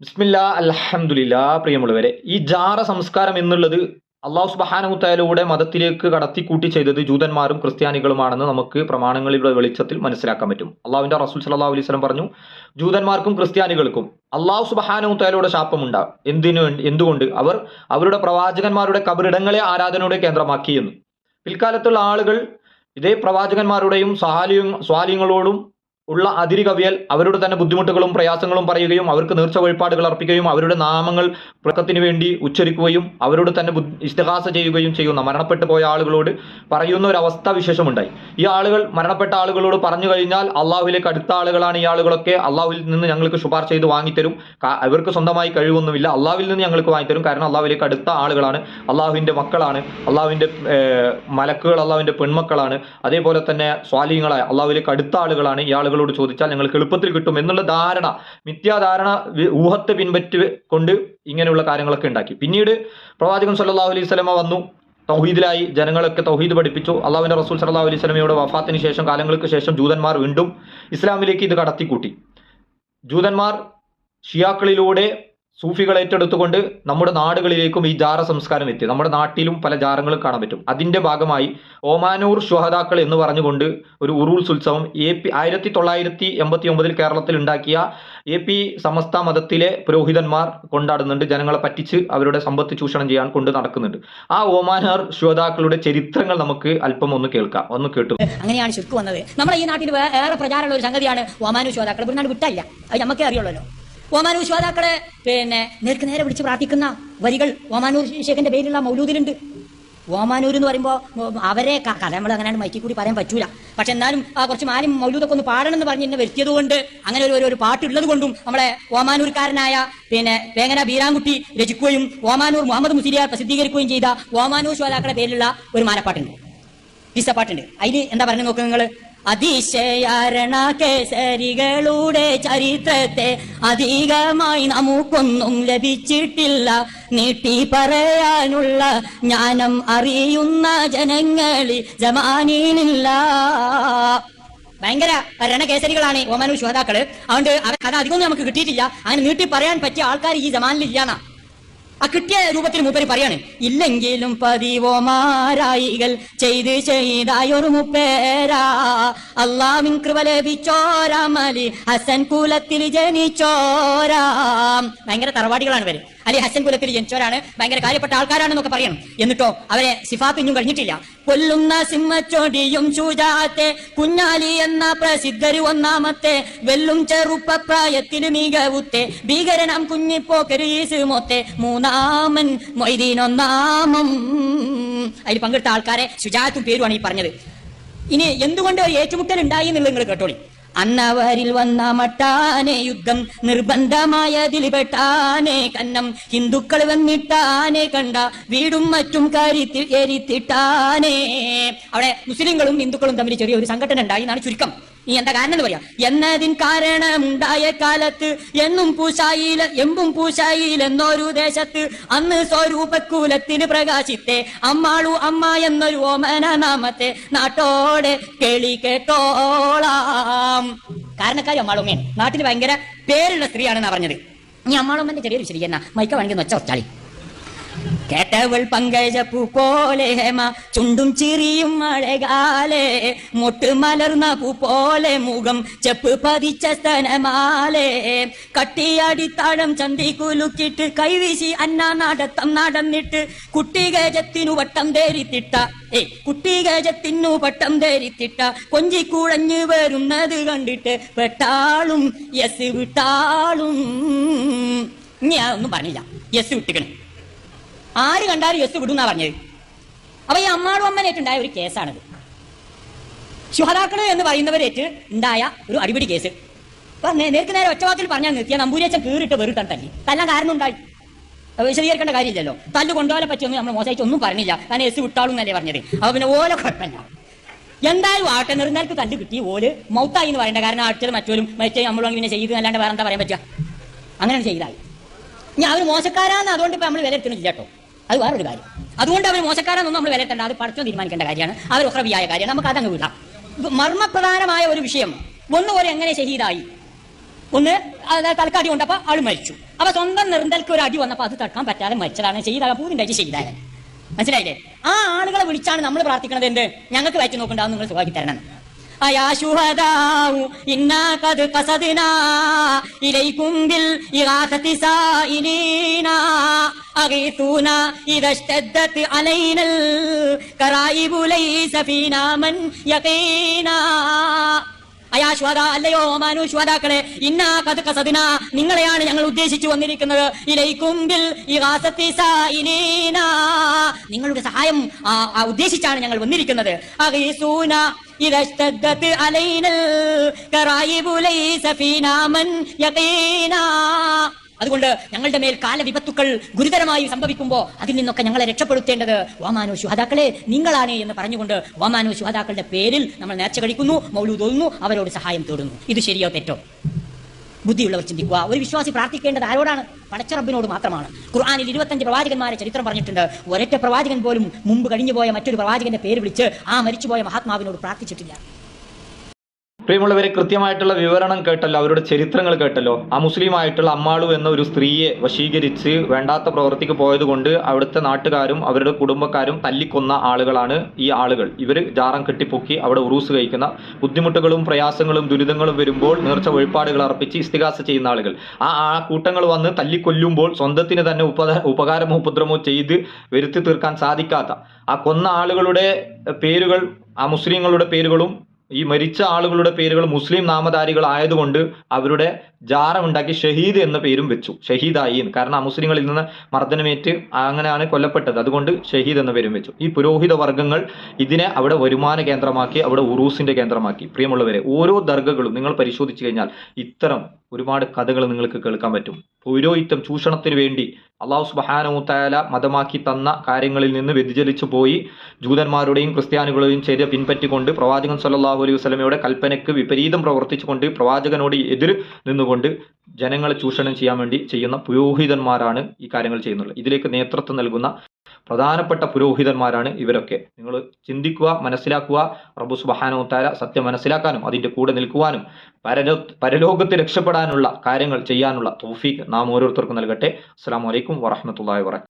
ബിസ്മില്ല അൽഹംദുലില്ലാ പ്രിയമുള്ളവരെ ഈ ജാറ സംസ്കാരം എന്നുള്ളത് അള്ളാഹു സുബഹാനഹുത്തായാലൂടെ മതത്തിലേക്ക് കടത്തിക്കൂട്ടി ചെയ്തത് ജൂതന്മാരും ക്രിസ്ത്യാനികളുമാണെന്ന് നമുക്ക് പ്രമാണങ്ങളിലൂടെ വെളിച്ചത്തിൽ മനസ്സിലാക്കാൻ പറ്റും. അള്ളാഹുവിന്റെ റസൂൽ സല്ലാ അലൈഹി സ്വലം പറഞ്ഞു ജൂതന്മാർക്കും ക്രിസ്ത്യാനികൾക്കും അള്ളാഹു സുബഹാനഹുത്തായാലൂടെ ശാപമുണ്ടാകും എന്തിനു എന്തുകൊണ്ട്? അവർ അവരുടെ പ്രവാചകന്മാരുടെ കബറിടങ്ങളെ ആരാധനയുടെ കേന്ദ്രമാക്കിയെന്ന് പിൽക്കാലത്തുള്ള ആളുകൾ ഇതേ പ്രവാചകന്മാരുടെയും സഹാലിയും സ്വാലിങ്ങളോടും ഉള്ള അതിരി കവിയൽ അവരുടെ തന്നെ ബുദ്ധിമുട്ടുകളും പ്രയാസങ്ങളും പറയുകയും അവർക്ക് നേർച്ച വഴിപാടുകൾ അർപ്പിക്കുകയും അവരുടെ നാമങ്ങൾ പ്രക്കത്തിന് വേണ്ടി ഉച്ചരിക്കുകയും അവരോട് തന്നെ ഇഷ്ടഹാസ ചെയ്യുകയും ചെയ്യുന്ന മരണപ്പെട്ടു പോയ ആളുകളോട് പറയുന്ന ഒരു അവസ്ഥ വിശേഷമുണ്ടായി. ഈ ആളുകൾ മരണപ്പെട്ട ആളുകളോട് പറഞ്ഞു കഴിഞ്ഞാൽ അള്ളാഹുവിലേക്ക് അടുത്ത ആളുകളാണ് ഈ ആളുകളൊക്കെ. അള്ളാഹുവിൽ നിന്ന് ഞങ്ങൾക്ക് ശുപാർശ ചെയ്ത് വാങ്ങിത്തരും. അവർക്ക് സ്വന്തമായി കഴിവൊന്നുമില്ല. അള്ളാഹുവിൽ നിന്ന് ഞങ്ങൾക്ക് വാങ്ങിത്തരും. കാരണം അള്ളാഹുവിലേക്ക് അടുത്ത ആളുകളാണ്. അള്ളാഹുവിന്റെ മക്കളാണ്. അള്ളാഹുവിന്റെ മലക്കുകൾ അള്ളാഹുവിന്റെ പെൺമക്കളാണ്. അതേപോലെ തന്നെ സ്വാലിങ്ങളായ അള്ളാഹുവിലേക്ക് അടുത്ത ആളുകളാണ് ഈ ആളുകളോട് ചോദിച്ചാൽ ഞങ്ങൾക്ക് എളുപ്പത്തിൽ കിട്ടും എന്നുള്ള ധാരണ മിഥ്യാധാരണ ഊഹത്തെ പിൻപറ്റി കൊണ്ട് ഇങ്ങനെയുള്ള കാര്യങ്ങളൊക്കെ ഉണ്ടാക്കി. പിന്നീട് പ്രവാചകൻ സല്ലല്ലാഹു അലൈഹി സ്വലമ വന്നു തൗഹീദിലായി ജനങ്ങളൊക്കെ തൗഹീദ് പഠിപ്പിച്ചു. അള്ളാഹുവിന്റെ റസൂൽ സല്ലാ അലൈഹി സ്വലമയുടെ വഫാത്തിന് ശേഷം കാലങ്ങൾക്ക് ശേഷം ജൂതന്മാർ വീണ്ടും ഇസ്ലാമിലേക്ക് ഇത് കടത്തിക്കൂട്ടി. ജൂതന്മാർ ഷിയാക്കളിലൂടെ സൂഫികൾ ഏറ്റെടുത്തുകൊണ്ട് നമ്മുടെ നാടുകളിലേക്കും ഈ ജാറ സംസ്കാരം എത്തി. നമ്മുടെ നാട്ടിലും പല ജാറങ്ങളും കാണാൻ പറ്റും. അതിന്റെ ഭാഗമായി ഓമാനൂർ ശുഹദാക്കൾ എന്ന് പറഞ്ഞുകൊണ്ട് ഒരു ഉറൂൾസ് ഉത്സവം എ പി ആയിരത്തി തൊള്ളായിരത്തി എൺപത്തി ഒമ്പതിൽ കേരളത്തിൽ ഉണ്ടാക്കിയ എ പി സമസ്ത മതത്തിലെ പുരോഹിതന്മാർ കൊണ്ടാടുന്നുണ്ട്. ജനങ്ങളെ പറ്റിച്ച് അവരുടെ സമ്പത്ത് ചൂഷണം ചെയ്യാൻ കൊണ്ട് നടക്കുന്നുണ്ട്. ആ ഓമാനാർ ശുഹദാക്കളുടെ ചരിത്രങ്ങൾ നമുക്ക് അല്പം ഒന്ന് കേൾക്കാം. ഒന്ന് കേട്ടു. അങ്ങനെയാണ് ശുക്ക് വന്നത്. നമ്മുടെ ഈ നാട്ടിൽ ഏറെ പ്രചാരമുള്ള ഒരു സംഗതിയാണ് ഓമാനൂർ ശുഹദാക്കൾ. വിട്ടല്ല. അത് നമുക്കേ അറിയുള്ളല്ലോ. ഓമാനു ശ്രോതാക്കളെ പിന്നെ നേർക്ക് നേരെ വിളിച്ച് പ്രാർത്ഥിക്കുന്ന വരികൾ ഓമാനൂർ ഷേഖിന്റെ പേരിലുള്ള മൗലൂദിലുണ്ട്. ഓമാനൂർ എന്ന് പറയുമ്പോൾ അവരെ കഥ നമ്മൾ അങ്ങനെ മൈക്കി കൂടി പറയാൻ പറ്റൂല. പക്ഷെ എന്നാലും ആ കുറച്ച് മാലും മൗലൂദൊക്കെ ഒന്ന് പാടണം എന്ന് പറഞ്ഞ് എന്നെ വരുത്തിയത് കൊണ്ട് അങ്ങനെ ഒരു ഒരു- പാട്ട് പാട്ടുള്ളത് കൊണ്ടും നമ്മളെ ഓമാനൂർക്കാരനായ പിന്നെ വേങ്ങന ബീരാൻകുട്ടി രചിക്കുകയും ഓമാനൂർ മുഹമ്മദ് മുസ്ലിയാർ പ്രസിദ്ധീകരിക്കുകയും ചെയ്ത ഓമാനൂർ ശ്രോതാക്കളുടെ പേരിലുള്ള ഒരു മാനപ്പാട്ടുണ്ട്. പാട്ടുണ്ട് അതിൽ എന്താ പറഞ്ഞു നോക്കുക നിങ്ങൾ? അതിശയാരണ കേസരികളുടെ ചരിത്രത്തെ അധികമായി നമുക്കൊന്നും ലഭിച്ചിട്ടില്ല. നീട്ടി പറയാനുള്ള ജ്ഞാനം അറിയുന്ന ജനങ്ങളിൽ ജമാനീനില്ല. ഭയങ്കര ഭരണകേസരികളാണ് ഓമാനു ശ്രോതാക്കൾ അതുകൊണ്ട് കഥ അധികമൊന്നും നമുക്ക് കിട്ടിയിട്ടില്ല. അങ്ങനെ നീട്ടി പറയാൻ പറ്റിയ ആൾക്കാർ ഈ ജമാനിലില്ലാന്നാ ആ കിട്ടിയ രൂപത്തിൽ മൂപ്പര് പറയാണ് ഇല്ലെങ്കിലും പതിവോമാരായികൾ ചെയ്ത് ചെയ്തായൊരു മുപ്പേരാ. അള്ളാമിൻ കൃപ ലഭിച്ചോരാമലി ഹസൻ കുലത്തിൽ ജനിച്ചോരാ. ഭയങ്കര തറവാടികളാണ് ഇവർ. അല്ലെ ഹസൻ കുലത്തിൽ ജനിച്ചോരാണ് ഭയങ്കര കാര്യപ്പെട്ട ആൾക്കാരാണെന്നൊക്കെ പറയണം. എന്നിട്ടോ അവരെ സിഫാത്ത് ഇഞ്ഞും കഴിഞ്ഞിട്ടില്ല. കൊല്ലുന്ന സിംഹച്ചോടിയും ചൂജാത്തെ കുഞ്ഞാലി എന്ന പ്രസിദ്ധരു ഒന്നാമത്തെ വെല്ലും ചെറുപ്പപ്രായത്തിൽ മികവുത്തെ ഭീകരനാം കുഞ്ഞിപ്പോക്കര് ഈസുമൊത്തെ മൂന്നാമൻ മൊയ്തീനൊന്നാമം. അതിൽ പങ്കെടുത്ത ആൾക്കാരെ ശുചാത്തും പേരുമാണ് ഈ പറഞ്ഞത്. ഇനി എന്തുകൊണ്ട് ഏറ്റുമുട്ടൽ ഉണ്ടായി എന്നുള്ളത് നിങ്ങൾ കേട്ടോളി. അന്നവരിൽ വന്ന മട്ടാനെ യുദ്ധം നിർബന്ധമായതിൽ പെട്ടാനെ കന്നം. ഹിന്ദുക്കൾ വന്നിട്ടാനെ കണ്ട വീടും മറ്റും കാര്യത്തിൽ എരിത്തിട്ടാനെ. അവിടെ മുസ്ലിങ്ങളും ഹിന്ദുക്കളും തമ്മിൽ ചെറിയൊരു സംഘടന ഉണ്ടായി എന്നാണ് ചുരുക്കം. ഈ എന്താ കാരണം എന്ന് പറയാം? എന്നതിൻ കാരണമുണ്ടായ കാലത്ത് എന്നും പൂശായില എമ്പും പൂശായിൽ എന്നൊരു ദേശത്ത് അന്ന് സ്വരൂപക്കൂലത്തിന് പ്രകാശിത്തെ അമ്മാളു അമ്മ എന്നൊരു ഓമന നാമത്തെ നാട്ടോടെ കേളി കേട്ടോളാം. കാരണക്കാരി അമ്മാളുമ്മയാണ് നാട്ടിൽ ഭയങ്കര പേരുള്ള സ്ത്രീയാണെന്നാ പറഞ്ഞത്. ഇനി അമ്മാളുമ്മന്റെ ചെറിയൊരു ശരിയെന്നാ മൈക്ക വേണമെങ്കിൽ നൊച്ച ഒച്ചാളി കേട്ടവൾ പങ്കജപ്പൂ പോലെ ഹേമ ചുണ്ടും ചിരിയും മഴകാലെ. മുട്ട് മലർന്ന പൂ പോലെ മുഖം ചെപ്പ് പതിച്ച സ്തനമാലെ. കട്ടിയാടി താഴം ചന്തി കുലുക്കിട്ട് കൈവീശി അന്ന നടത്തം നടന്നിട്ട് കുട്ടികേജത്തിനു വട്ടം തേരിത്തിട്ട. ഏ കുട്ടികേജത്തിനു വട്ടം തേരിത്തിട്ട. കൊഞ്ചിക്കുഴഞ്ഞു വരുന്നത് കണ്ടിട്ട് പെട്ടാളും യെസ് വിട്ടാളും. ഞാൻ ഒന്നും പറഞ്ഞില്ല. യെസ് വിട്ടിക്കണേ. ആര് കണ്ടാലും യെസ് വിടുന്നാ പറഞ്ഞത്? അപ്പൊ ഈ അമ്മാടും അമ്മനേറ്റുണ്ടായ ഒരു കേസാണിത്. ശുഹതാക്കൾ എന്ന് പറയുന്നവരേറ്റ് ഉണ്ടായ ഒരു അടിപിടി കേസ്. നേർക്ക് നേരെ ഒറ്റവാക്കിൽ പറഞ്ഞാൽ നിർത്തിയ നമ്പൂരിയച്ചൻ കീറിട്ട് വെറുതെ തല്ലി. തല്ലാൻ കാരണം ഉണ്ടായി വിശദീകരിക്കേണ്ട കാര്യമില്ലല്ലോ. തല്ല് പറ്റി പറ്റിയൊന്നും നമ്മൾ മോശമായിട്ട് ഒന്നും പറഞ്ഞില്ല. കാരണം എസ് വിട്ടാളും എന്നല്ലേ പറഞ്ഞത്. അപ്പൊ പിന്നെ ഓല കുഴപ്പമില്ല. എന്തായാലും ആട്ടെ നിർന്നാൽക്ക് തല്ല് കിട്ടി ഓൽ മൗത്തായി എന്ന് പറയേണ്ട. കാരണം ആട്ടിൽ മറ്റോലും മറ്റേ നമ്മളും പിന്നെ ചെയ്ത് അല്ലാണ്ട് വേറെ എന്താ പറയാൻ പറ്റുക? അങ്ങനെ ചെയ്തായി ഞാൻ അവർ മോശക്കാരാന്ന് അതുകൊണ്ട് ഇപ്പൊ നമ്മൾ വില എത്തുന്നില്ല കേട്ടോ. അത് വേറൊരു കാര്യം. അതുകൊണ്ട് അവർ മോശക്കാരാന്നൊന്നും നമ്മൾ വിലയിട്ടണ്ട. അത് പഠിച്ചോ തീരുമാനിക്കേണ്ട കാര്യമാണ്. അവർ ഉഹ്രവിയായ കാര്യം നമുക്ക് അതങ്ങ് വിടാം. മർമ്മപ്രധാനമായ ഒരു വിഷയം. ഒന്ന് ഒന്നുപോലെ എങ്ങനെ ഷഹീദായി ഒന്ന് തലക്കാടി കൊണ്ടപ്പോ ആൾ മരിച്ചു. അപ്പൊ സ്വന്തം നിർന്തൽക്ക് ഒരു അടി വന്നപ്പോ അത് തടുക്കാൻ പറ്റാതെ മരിച്ചതാണ് ചെയ്താൽ പൂതിണ്ടായിട്ട് ചെയ്താൽ മനസ്സിലായില്ലേ? ആ ആളുകളെ വിളിച്ചാണ് നമ്മൾ പ്രാർത്ഥിക്കുന്നത് എന്ത്? ഞങ്ങൾക്ക് വായിച്ചു നോക്കണ്ടാവും നിങ്ങൾ സുഖമാക്കി തരണം. أيا شهداء إنا قد قصدنا إليكم بالإغاثة سائلين. أغيثونا إذا اشتدت علينا الكرائب ليس فينا من يقينا. അയാ ശ്വാദ അല്ലയോ മാനു ശ്വാദാക്കളെ ഇന്നാ കത് കസദിന നിങ്ങളെയാണ് ഞങ്ങൾ ഉദ്ദേശിച്ചു വന്നിരിക്കുന്നത്. ഇലൈക്കുമ്പിൽ നിങ്ങളുടെ സഹായം ഉദ്ദേശിച്ചാണ് ഞങ്ങൾ വന്നിരിക്കുന്നത്. യഖീനാ. അതുകൊണ്ട് ഞങ്ങളുടെ മേൽ കാലവിപത്തുക്കൾ ഗുരുതരമായി സംഭവിക്കുമ്പോൾ അതിൽ നിന്നൊക്കെ ഞങ്ങളെ രക്ഷപ്പെടുത്തേണ്ടത് വാമാനോ ശുഹതാക്കളെ നിങ്ങളാണ് എന്ന് പറഞ്ഞുകൊണ്ട് വാമാനോ ശുഹതാക്കളുടെ പേരിൽ നമ്മൾ നേർച്ച കഴിക്കുന്നു മൗലു തോന്നുന്നു അവരോട് സഹായം തേടുന്നു. ഇത് ശരിയോ തെറ്റോ? ബുദ്ധിയുള്ളവർ ചിന്തിക്കുക. ഒരു വിശ്വാസി പ്രാർത്ഥിക്കേണ്ടത് ആരോടാണ്? പടച്ചറബിനോട് മാത്രമാണ്. ഖുർആാനിൽ ഇരുപത്തഞ്ച് പ്രവാചകന്മാരെ ചരിത്രം പറഞ്ഞിട്ടുണ്ട്. ഒരൊറ്റ പ്രവാചകൻ പോലും മുമ്പ് കഴിഞ്ഞുപോയ മറ്റൊരു പ്രവാചകന്റെ പേര് വിളിച്ച് ആ മരിച്ചുപോയ മഹാത്മാവിനോട് പ്രാർത്ഥിച്ചിട്ടില്ല. പ്രിയമുള്ളവരെ കൃത്യമായിട്ടുള്ള വിവരണം കേട്ടല്ലോ അവരുടെ ചരിത്രങ്ങൾ കേട്ടല്ലോ. ആ മുസ്ലിമായിട്ടുള്ള അമ്മാളു എന്ന ഒരു സ്ത്രീയെ വശീകരിച്ച് വേണ്ടാത്ത പ്രവൃത്തിക്ക് പോയതുകൊണ്ട് അവിടുത്തെ നാട്ടുകാരും അവരുടെ കുടുംബക്കാരും തല്ലിക്കൊന്ന ആളുകളാണ് ഈ ആളുകൾ. ഇവർ ജാറം കെട്ടിപ്പൊക്കി അവിടെ ഉറൂസ് കഴിക്കുന്ന ബുദ്ധിമുട്ടുകളും പ്രയാസങ്ങളും ദുരിതങ്ങളും വരുമ്പോൾ നേർച്ച വഴിപാടുകൾ അർപ്പിച്ച് ഇസ്തികാസ ചെയ്യുന്ന ആളുകൾ. ആ ആ കൂട്ടങ്ങൾ വന്ന് തല്ലിക്കൊല്ലുമ്പോൾ സ്വന്തത്തിന് തന്നെ ഉപ ഉപകാരമോ ഉപദ്രവമോ ചെയ്ത് വരുത്തി തീർക്കാൻ സാധിക്കാത്ത ആ കൊന്ന ആളുകളുടെ പേരുകൾ ആ മുസ്ലിങ്ങളുടെ പേരുകളും ഈ മരിച്ച ആളുകളുടെ പേരുകൾ മുസ്ലിം നാമധാരികൾ ആയതുകൊണ്ട് അവരുടെ ജാറമുണ്ടാക്കി ഷഹീദ് എന്ന പേരും വെച്ചു. ഷഹീദായി. കാരണം മുസ്ലിങ്ങളിൽ നിന്ന് മർദ്ദനമേറ്റ് അങ്ങനെയാണ് കൊല്ലപ്പെട്ടത്. അതുകൊണ്ട് ഷഹീദ് എന്ന പേരും വെച്ചു. ഈ പുരോഹിത വർഗങ്ങൾ ഇതിനെ അവിടെ വരുമാന കേന്ദ്രമാക്കി അവിടെ ഉറൂസിന്റെ കേന്ദ്രമാക്കി. പ്രിയമുള്ളവരെ ഓരോ ദർഗകളും നിങ്ങൾ പരിശോധിച്ചു കഴിഞ്ഞാൽ ഇത്തരം ഒരുപാട് കഥകൾ നിങ്ങൾക്ക് കേൾക്കാൻ പറ്റും. പൗരോഹിത്യം ചൂഷണത്തിന് വേണ്ടി അള്ളാഹു സുബഹാനമുത്തായാല മതമാക്കി തന്ന കാര്യങ്ങളിൽ നിന്ന് വ്യതിചലിച്ചു പോയി. ജൂതന്മാരുടെയും ക്രിസ്ത്യാനികളുടെയും ചെയ്ത് പിൻപറ്റിക്കൊണ്ട് പ്രവാചകൻ സല്ലാഹു അലൈഹി വസ്ലമയുടെ കൽപ്പനയ്ക്ക് വിപരീതം പ്രവർത്തിച്ചുകൊണ്ട് പ്രവാചകനോട് എതിർ നിന്നുകൊണ്ട് ജനങ്ങളെ ചൂഷണം ചെയ്യാൻ വേണ്ടി ചെയ്യുന്ന പുരോഹിതന്മാരാണ് ഈ കാര്യങ്ങൾ ചെയ്യുന്നുള്ളത് ഇതിലേക്ക് നേതൃത്വം നൽകുന്ന പ്രധാനപ്പെട്ട പുരോഹിതന്മാരാണ് ഇവരൊക്കെ. നിങ്ങൾ ചിന്തിക്കുക മനസ്സിലാക്കുക. റബ്ബു സുബഹാനോത്താര സത്യം മനസ്സിലാക്കാനും അതിന്റെ കൂടെ നിൽക്കുവാനും പരലോ പരലോകത്ത് രക്ഷപ്പെടാനുള്ള കാര്യങ്ങൾ ചെയ്യാനുള്ള തോഫീക്ക് നാം ഓരോരുത്തർക്കും നൽകട്ടെ. അസ്സാം വലൈക്കും വാഹമത്തല്ലാ വാ